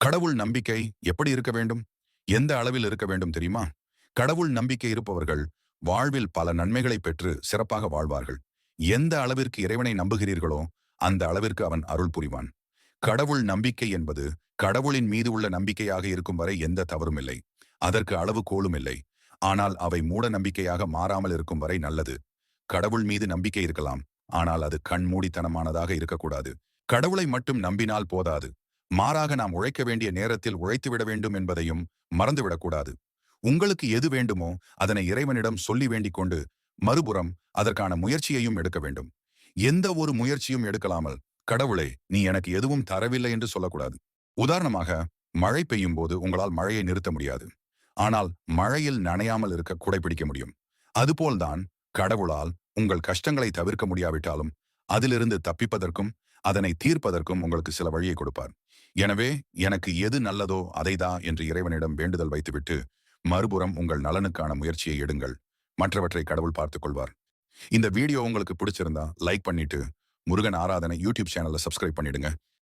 கடவுள் நம்பிக்கை எப்படி இருக்க வேண்டும்? எந்த அளவில் இருக்க வேண்டும் தெரியுமா? கடவுள் நம்பிக்கை இருப்பவர்கள் வாழ்வில் பல நன்மைகளை பெற்று சிறப்பாக வாழ்வார்கள். எந்த அளவிற்கு இறைவனை நம்புகிறீர்களோ அந்த அளவிற்கு அவன் அருள் புரிவான். கடவுள் நம்பிக்கை என்பது கடவுளின் மீது உள்ள நம்பிக்கையாக இருக்கும் வரை எந்த தவறும் இல்லை. அதற்கு அளவு கோலும் இல்லை. ஆனால் அவை மூட நம்பிக்கையாக மாறாமல் இருக்கும் வரை நல்லது. கடவுள் மீது நம்பிக்கை இருக்கலாம். ஆனால் அது கண்மூடித்தனமானதாக இருக்கக்கூடாது. கடவுளை மட்டும் நம்பினால் போதாது. மாறாக நாம் உழைக்க வேண்டிய நேரத்தில் உழைத்துவிட வேண்டும் என்பதையும் மறந்துவிடக்கூடாது. உங்களுக்கு எது வேண்டுமோ அதனை இறைவனிடம் சொல்லி வேண்டிக் கொண்டு மறுபுறம் அதற்கான முயற்சியையும் எடுக்க வேண்டும். எந்த ஒரு முயற்சியும் எடுக்கலாமல் கடவுளே நீ எனக்கு எதுவும் தரவில்லை என்று சொல்லக்கூடாது. உதாரணமாக மழை பெய்யும் போது உங்களால் மழையை நிறுத்த முடியாது. ஆனால் மழையில் நனையாமல் இருக்க குடைபிடிக்க முடியும். அதுபோல்தான் கடவுளால் உங்கள் கஷ்டங்களை தவிர்க்க முடியாவிட்டாலும் அதிலிருந்து தப்பிப்பதற்கும் அதனை தீர்ப்பதற்கும் உங்களுக்கு சில வழியை கொடுப்பார். எனவே எனக்கு எது நல்லதோ அதைதா என்று இறைவனிடம் வேண்டுதல் வைத்துவிட்டு மறுபுறம் உங்கள் நலனுக்கான முயற்சியை எடுங்கள். மற்றவற்றை கடவுள் பார்த்துக் கொள்வார். இந்த வீடியோ உங்களுக்கு பிடிச்சிருந்தா லைக் பண்ணிட்டு முருகன் ஆராதனை யூடியூப் சேனலை சப்ஸ்கிரைப் பண்ணிடுங்க.